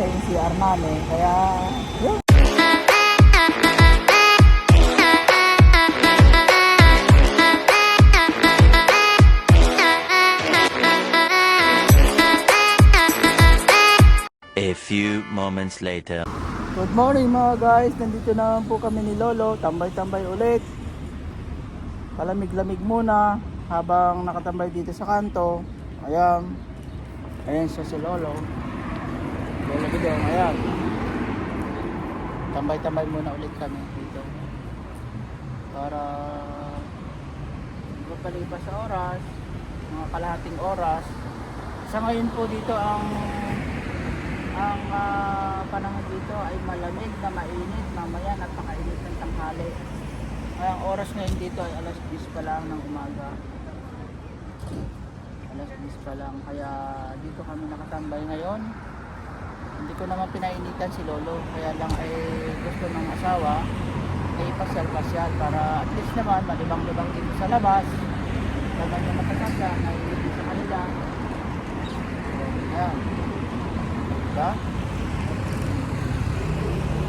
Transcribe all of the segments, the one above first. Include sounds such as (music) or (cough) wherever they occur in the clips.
nasa yung CR namin. Kaya, yun. A few moments later. Good morning mga guys, nandito naman po kami ni Lolo, tambay-tambay ulit. Palamig-lamig muna habang nakatambay dito sa kanto. Ayan. Ayan siya si Lolo. Lolo Bidong, ayan. Tambay-tambay muna ulit kami dito. Para hindi palipas sa oras, mga kalahating oras. Sa ngayon po dito ang ang ah, panahon dito ay malamig na mainit mamaya napakainit ng tanghali ang oras ngayon dito ay alas 10 pa lang ng umaga alas 10 pa lang kaya dito kami nakatambay ngayon hindi ko naman pinainitan si Lolo kaya lang ay gusto ng asawa ay pasyal-pasyal para at least naman malibang-libang dito sa labas naman yung matatanda na hindi sa kanila Ayan. Diba?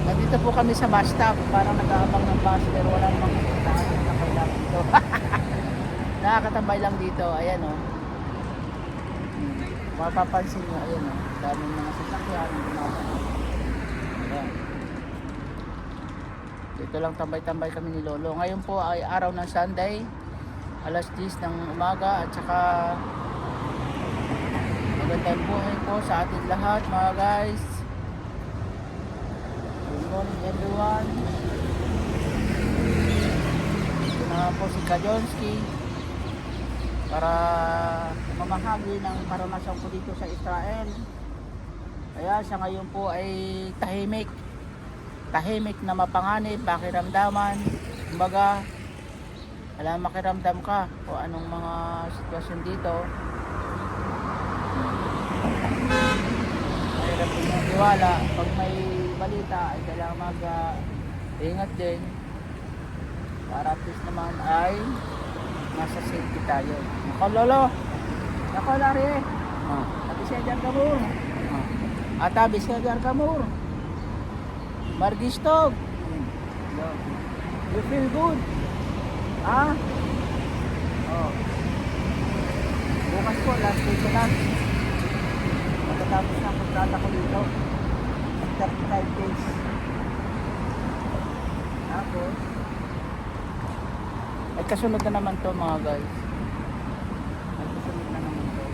Nandito po kami sa bus stop. Parang nag-aabang ng bus pero wala namang nakakatambay lang dito. (laughs) Nakakatambay lang dito. Ayan o. Oh. Mapapansin nyo, ayan o. Oh. Daming mga sasakyan. Dito lang tambay-tambay kami ni Lolo. Ngayon po ay araw ng Sunday. Alas 10 ng umaga at saka Magandang buhay po sa ating lahat mga guys. Good morning everyone. Ito na po si Kajonski para mamahagi ng karanasan ko dito sa Israel. Kaya sa ngayon po ay tahimik. Tahimik na mapanganib, pakiramdaman. Kumbaga, alam makiramdam ka kung anong mga sitwasyon dito. mahirap yung tiwala. Pag may balita, ay kailangan mag ah, ingat din. Para at least naman ay nasa safety tayo. Nako lolo! Nako lari eh! Ah. Abi Cedar Kamur! Ah. Ata Abi Cedar Kamur! Margistog! You feel good? Ha? Oh. Bukas po, last day ko na matatapos na ang kontrata ko dito 35 days tapos ay kasunod na naman to mga guys. Ay kasunod na naman to.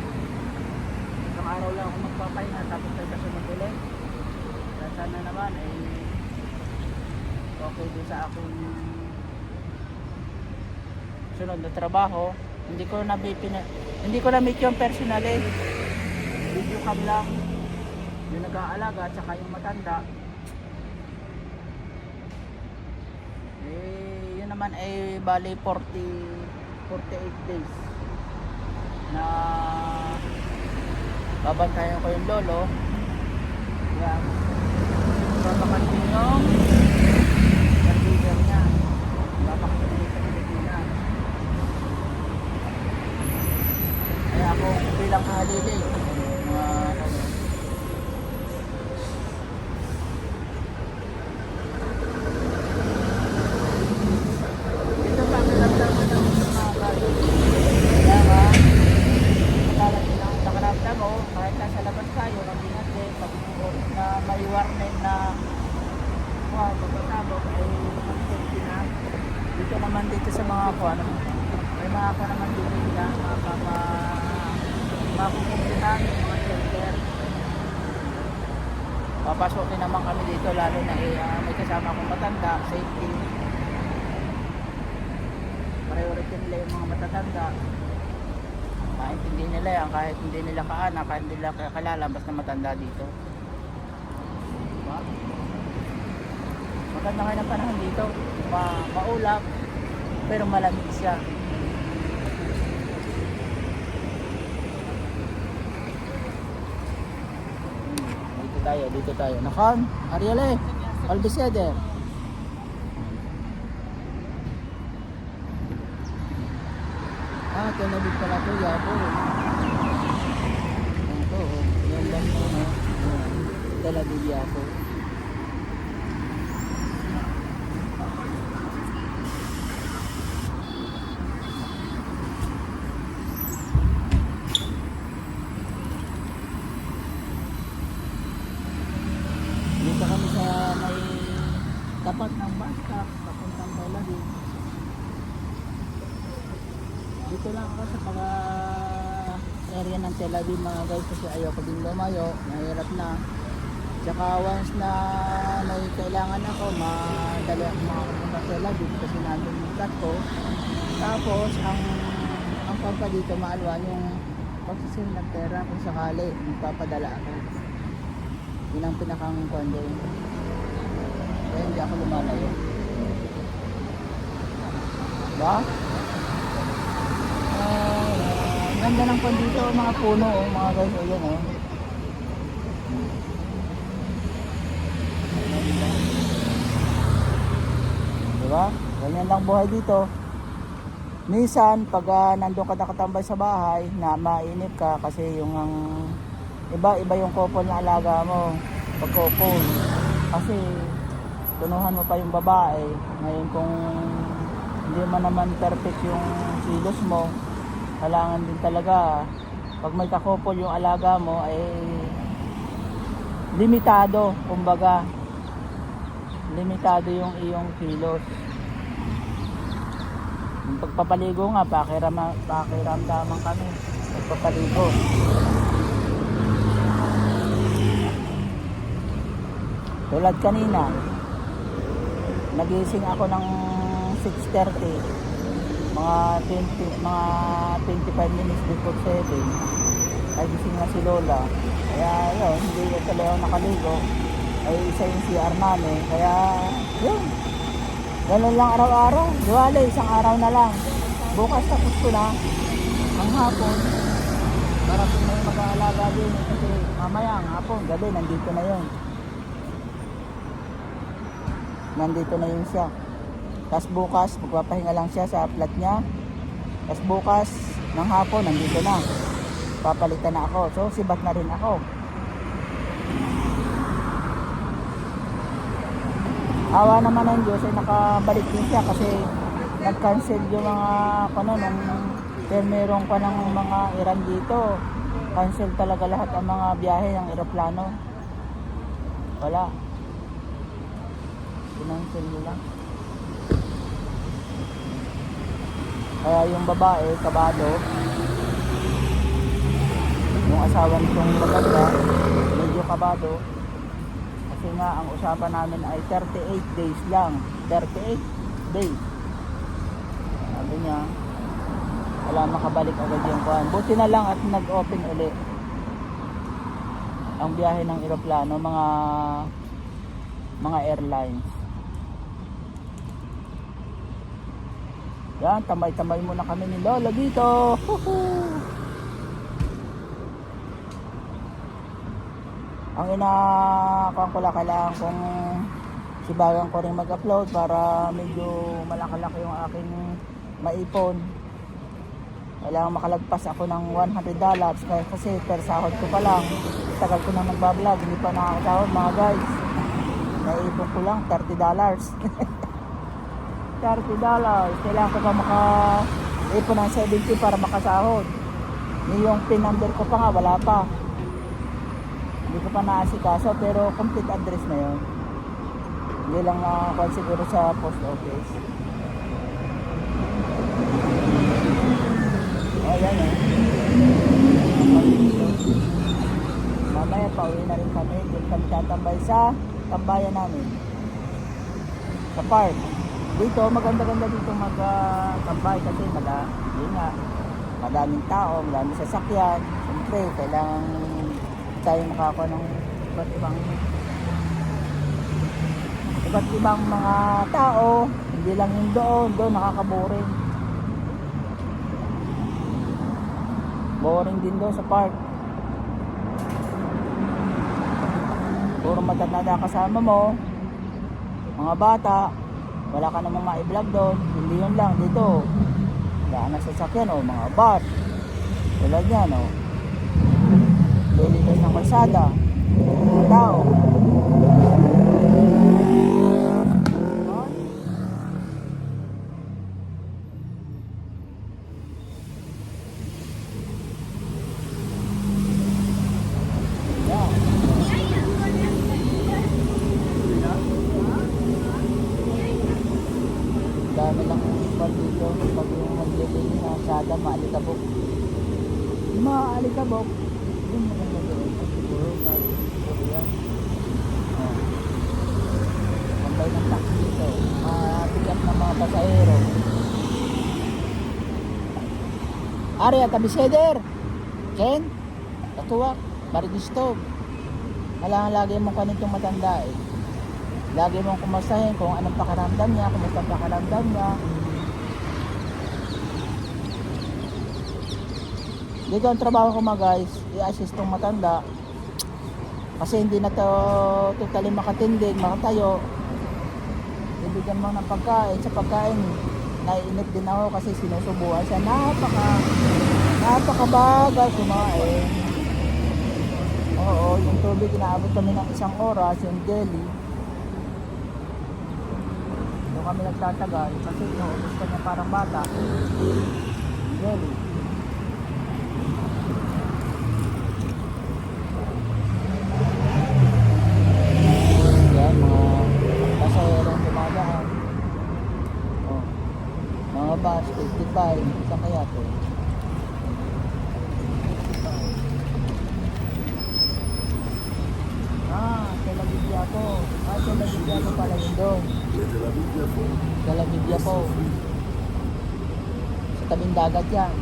Isang araw lang ako magpapahinga tapos ay kasunod ulit. Kaya sana naman ay okay din sa aking sunod na trabaho. Hindi ko na pina, hindi ko na meet yung personal eh. Video cam lang. Yung nag-aalaga at saka yung matanda eh yun naman ay bali 40 48 days na babantayan ko yung lolo. Yan babakantin yung caregiver niya. Babakantin sa Pilipinas kaya ako bilang kahalili mga ano, ito pa nakaramdam mo ng mga bagay kaya nga matalag din ang nakaramdam mo kahit nasa labas tayo mag-ingat din pag na may warning na wow, pagkasabog ay mag-safety na dito naman dito sa mga kuwan may mga kuwan naman dito nila mga mga mga pupuntahan mga shelter papasokin naman kami dito lalo na eh, ah, may kasama akong matanda safety priority nila mga matatanda maintindihan nila yan kahit hindi nila kaanak kahit hindi nila kakilala basta matanda dito. Diba? maganda ngayon ang panahon dito. Ma maulap pero malamig siya. Dito tayo dito tayo. Nakam Ariel Albiseder Ah, tinabig pala to, yapo. Ito. Yung lang mo, no? Dela Villaco. Dito kami sa may tapat ng bus stop, papuntang Dela Dito lang ako sa pag Tel Aviv mga guys kasi ayoko din lumayo, mahirap na. Tsaka once na may kailangan ako, madali ako makapunta sa Aviv kasi nandun yung flat ko. Tapos ang ang pagka dito maalwan yung pagsisim ng pera kung sakali magpapadala ako. Yun ang pinakang kondo. Kaya hindi ako lumalayo. Diba? Ah, ganda ng pan dito, mga puno, oh, mga guys, oh, yan, oh. Diba? Ganyan lang buhay dito. Minsan, pag ah, nandun ka nakatambay sa bahay, na mainip ka kasi yung ang iba, iba yung couple na alaga mo. Pag couple. Kasi, tunuhan mo pa yung babae. Ngayon kung hindi man naman perfect yung kilos mo, kailangan din talaga pag may kakopol yung alaga mo ay limitado kumbaga. Limitado yung iyong kilos. Yung pagpapaligo nga pakiram, pakiramdaman kami. Pagpapaligo. Tulad kanina nagising ako ng 6.30 mga 20 mga 25 minutes before 7 ay gising na si Lola. Kaya yun hindi talaga ako nakaligo. Ay isa yung CR namin. Kaya yun. Ganun lang araw-araw. Diwali isang araw na lang. Bukas tapos ko na. Ang hapon. Para kung may mag-aalaga din. Kasi mamaya ang hapon gabi nandito na yun. Nandito na yun siya tapos bukas, magpapahinga lang siya sa flat niya. Tapos bukas, ng hapon, nandito na. Papalitan na ako. So, sibat na rin ako. Awa naman ng Diyos ay nakabalik din siya kasi nag-cancel yung mga ano, nung pero meron pa ng mga Iran dito. Cancel talaga lahat ang mga biyahe ng eroplano. Wala. Pinancel nila. Kaya yung babae, kabado, yung asawa nitong maganda, medyo kabado. Kasi nga, ang usapan namin ay 38 days lang. 38 days. Sabi niya, wala makabalik agad yung kuhan. Buti na lang at nag-open uli ang biyahe ng eroplano, mga mga airlines. Yan, tambay-tambay muna kami ni Lola dito. Ang inakuan ko lang kailangan kong sibagan ko rin mag-upload para medyo malaki-laki yung aking maipon. Kailangan makalagpas ako ng 100 dollars kasi per sahod ko pa lang. Tagal ko na nagbablog, hindi pa nakakasahod mga guys. Naipon ko lang 30 dollars. (laughs) 30 dollars. Kailangan ko pa maka ipon ng 70 para makasahod. Yung pin number ko pa nga, wala pa. Hindi ko pa naasikaso, pero complete address na yun. Hindi lang nakakuha siguro sa post office. Ayan eh. Mamaya pauwi na rin kami. Doon kami tatambay sa tambayan namin. Sa park dito maganda-ganda dito mag-tambay kasi mada, yun nga, madaming tao, madaming sasakyan. Siyempre, kailangan tayo makakuha ng iba't ibang iba't ibang mga tao. Hindi lang yung doon, doon nakakaboring. Boring din doon sa park. Puro matatanda kasama mo, mga bata, wala ka namang ma-vlog doon. Hindi yun lang dito. Daan na sasakyan o mga bar tulad yan o lilitas ng kalsada. Daw. Dami lang pag dito pag yung maglilinis sa sada maalikabok maalikabok yun mo lang siguro kahit siguro yan oh. tambay ng taxi dito matiyak ng mga pasahero Ari at abiseder Ken Katuwak Barigistog Kailangan lagi mong kanitong matanda eh Lagi mong kumustahin kung anong pakaramdam niya, kumusta pakaramdam niya. Dito ang trabaho ko mga guys, i-assist tong matanda. Kasi hindi na to totally makatindig, makatayo. Ibigyan mo ng pagkain. Sa pagkain, naiinip din ako kasi sinusubuhan siya. Napaka, napakabagal kumain. Oo, yung tubig inaabot kami ng isang oras, yung jelly. Kami nagtatagal kasi inuubos ka niya parang bata. Jelly. Yan, mga pasahero dumadaan. Oh. Mga bus, 55. Saan kaya to? Ah, Tel Aviv po. Ah, Tel Aviv po pala yun doon. Tel Aviv po. Sa tabing dagat yan.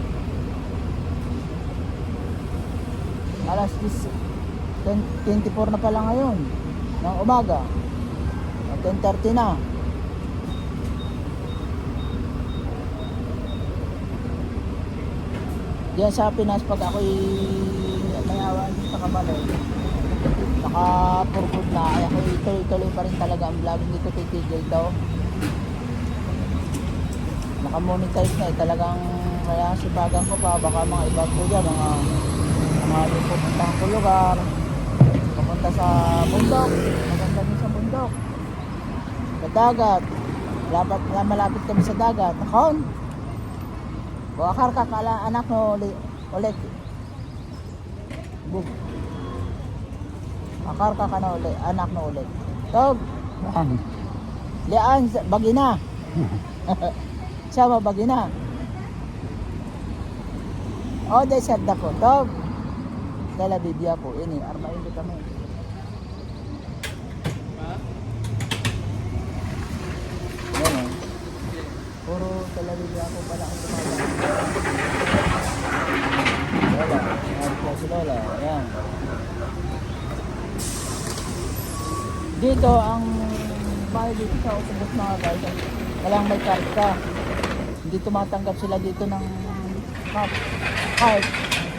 Alas 10, 10 24 na pala ngayon. Ng umaga. Ah, 10.30 na. Diyan sa Pinas pag ako'y may awan sa kabalay nakapurgod na. Ay ako ituloy-tuloy pa rin talaga ang vlog. Hindi ko titigil daw. Nakamonetize na eh. Talagang kaya sipagan ko pa. Baka mga iba ko dyan mga mga di pupuntahan ko lugar. Pupunta sa bundok. Maganda din sa bundok. Sa dagat. Malapit, malapit kami sa dagat. Nakon. Buakar ka kala anak no ulit ulit. Bug. Akar ka na ulit, anak na ulit. Tog, Ang lian, sa- bagina. (laughs) Siya mo, bagina. O, de sad ko. Tog, dala bibya ko. Ini, armain ko kami. Yan o. Puro dala bibya ko pala ang tumatang. Lola, po si Lola. Yan. Dito ang bahay dito sa Otobus mga guys, walang may card ka. Hindi tumatanggap sila dito ng card. card.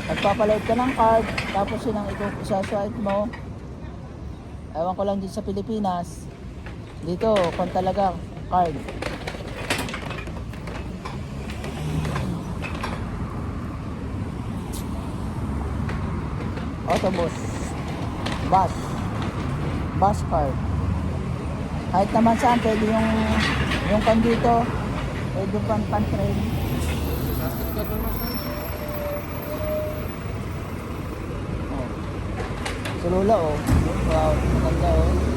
Nagpapaload ka ng card, tapos yun ang isa-swipe mo. Ewan ko lang dito sa Pilipinas. Dito, kung talaga, card. Autobus. Bus bus card. Kahit naman saan, pwede yung yung pan dito, pwede pan pan train. Oh. Sa Lola oh. Wow, maganda oh.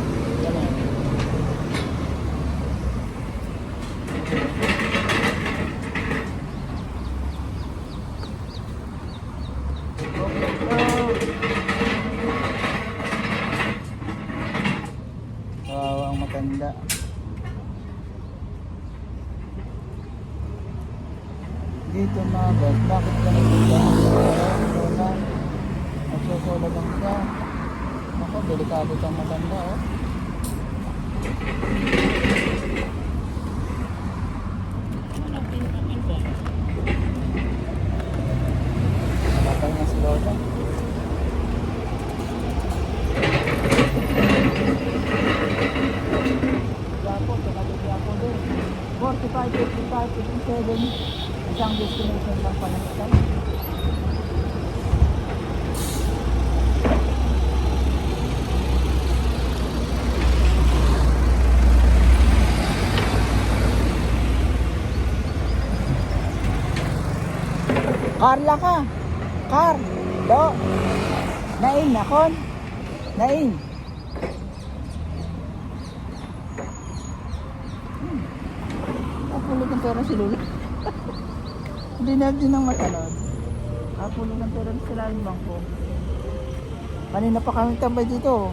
45, 55, 57. Isang destination lang pala ito. Carla Do. Naing, nakon. Lula. Hindi na din ang matalon. Kapulog ng pera sila yung bangko. Kanina pa kami tambay dito.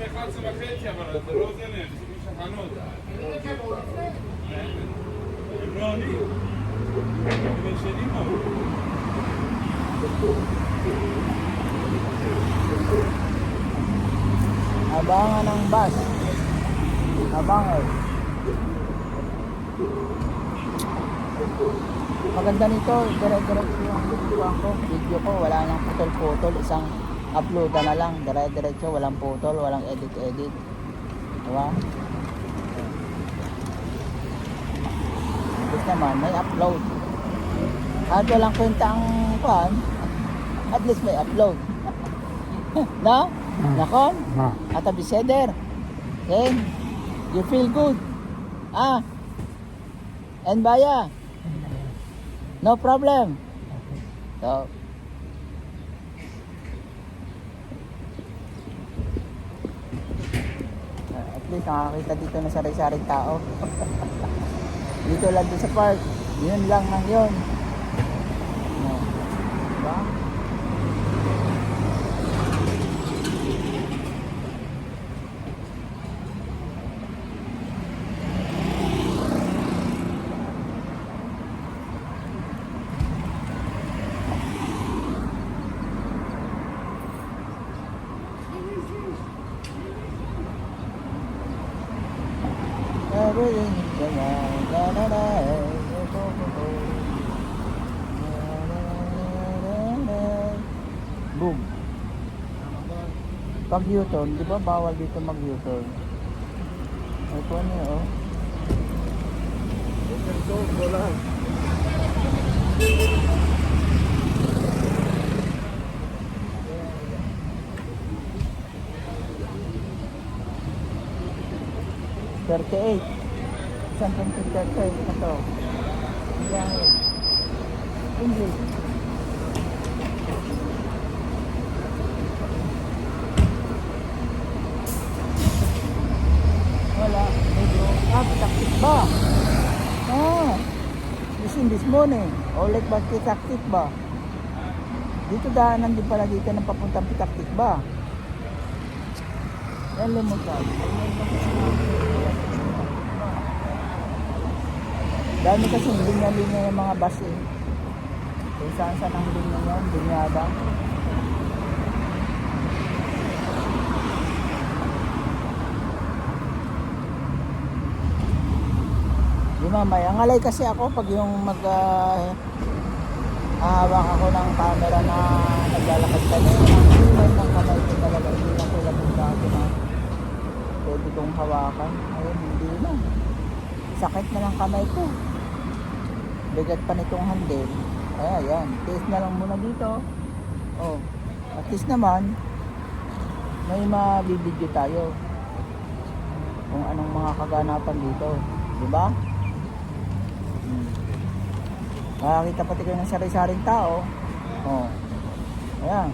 ב-11 וחצי, אבל זה לא עוזר להם, זה משחנות. הם לא עונים. הם ישנים או? Abangan ng bus. Abangan. Maganda nito, dire-diretso yung video ko. Video ko, wala nang putol-putol. Isang upload na lang. Dire-diretso, walang putol, walang edit-edit. Diba? Tapos naman, may upload. Kahit walang kwenta ang pan, at least may upload. (laughs) no? Nakon? At a beseder. Then, you feel good. Ah. And baya. No problem. So, least nakakita dito na sari-saring tao. (laughs) dito lang din sa park. Yun lang nang yun. No. Diba? Boom. Pag U-turn, di ba bawal dito mag U-turn? Ito ano yun, oh. Thirty-eight. Saan kang thirty-eight? Ito. Biyahe. English. Wala. Medyo. Ah, taktik ba? Ah. Isin this morning. O like ba taktik ba? Dito daanan din pala dito ng papuntang pitaktik ba? Alam mo ka. Dami kasi linya-linya yung mga bus eh. Kung saan saan ang linya yan, linyada. Di mamaya, ngalay kasi ako pag yung mag ah, hahawak ako ng camera na naglalakad ka na ang ng kamay ko talaga hindi na tulad ng dati na pwede kong hawakan ayun hindi na sakit na lang kamay ko bigat pa nitong handle ay ayan tiis na lang muna dito oh at least naman may mabibidyo tayo kung anong mga kaganapan dito di ba hmm. Makakita pati kayo ng sari-saring tao. Oh. Ayan.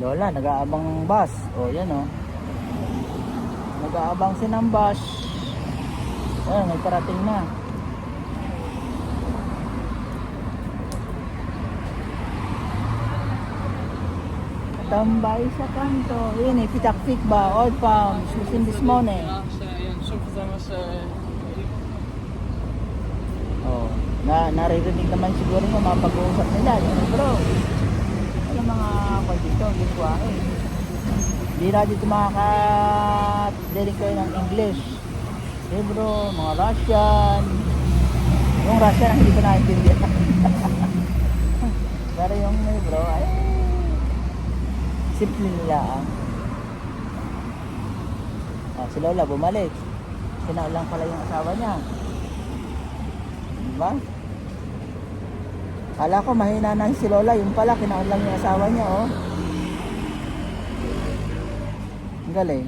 Lola, nag-aabang ng bus. O, yan o. Nag-aabang si ng bus. Ayan, may parating na. Tambay sa kanto. Yun eh, pitak-pik ba? Old palm. Susin this morning. Oh, na naririnig naman siguro yung mga pag-uusap nila. Yung bro, ano mga ako dito, ginagawa eh. Hindi na dito makaka-dinig kayo ng English. Bro, mga Russian. Yung Russian hindi ko naintindihan. (laughs) Pero yung bro, ay simple nila ah. Ah, si Lola bumalik. Sinaulang pala yung asawa niya. Diba? Kala ko mahina na si Lola, yung pala kinaulang yung asawa niya, oh. Ang galing.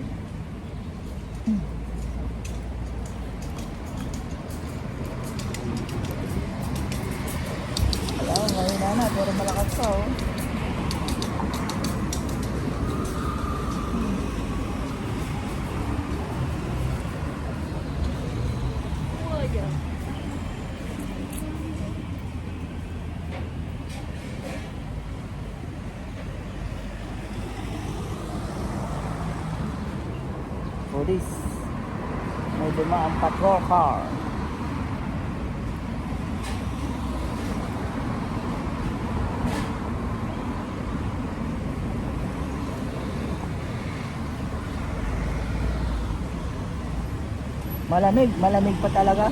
Malamig, malamig pa talaga.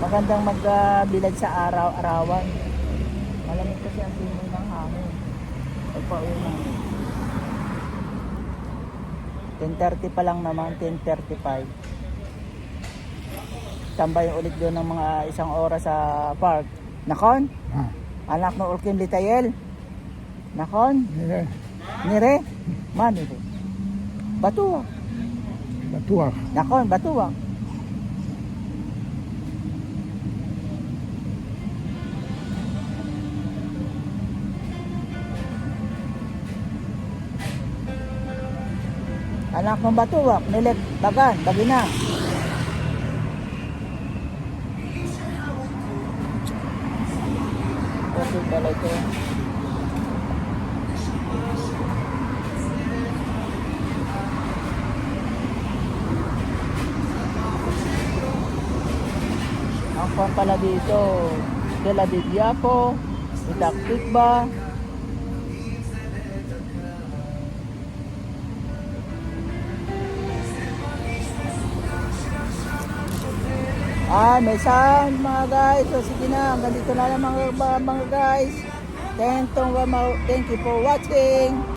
Magandang magbilad sa araw-arawan. Malamig kasi ang simoy ng hangin. Pagpauwi namin. 10.30 pa lang naman, 10.35. Tambay ulit doon ng mga isang oras sa park. Nakon? Anak ng Ulkin Litayel? Nakon? Nire, Nire? Mani rin. Batuwa. batuak. Nakon, batuwa. Anak ng batuwak, nilik, bagan, bagina. Okay pala ito. Ang pala dito, De La Bibiapo, Ah, may sound mga guys. So sige na, hanggang dito na lang mga, mga guys. Thank you for watching.